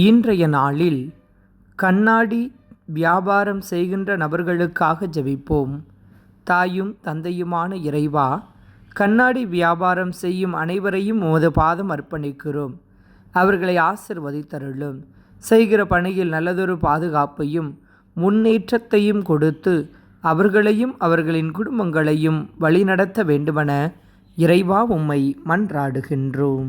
இன்றைய நாளில் கண்ணாடி வியாபாரம் செய்கின்ற நபர்களுக்காக ஜெபிப்போம். தாயும் தந்தையுமான இறைவா கண்ணாடி வியாபாரம் செய்யும் அனைவரையும் உமது பாதம் அர்ப்பணிக்கிறோம். அவர்களை ஆசிர்வதித்தருளும். செய்கிற பணியில் நல்லதொரு பாதுகாப்பையும் முன்னேற்றத்தையும் கொடுத்து அவர்களையும் அவர்களின் குடும்பங்களையும் வழிநடத்த வேண்டுமென இறைவா உம்மை மன்றாடுகின்றோம்.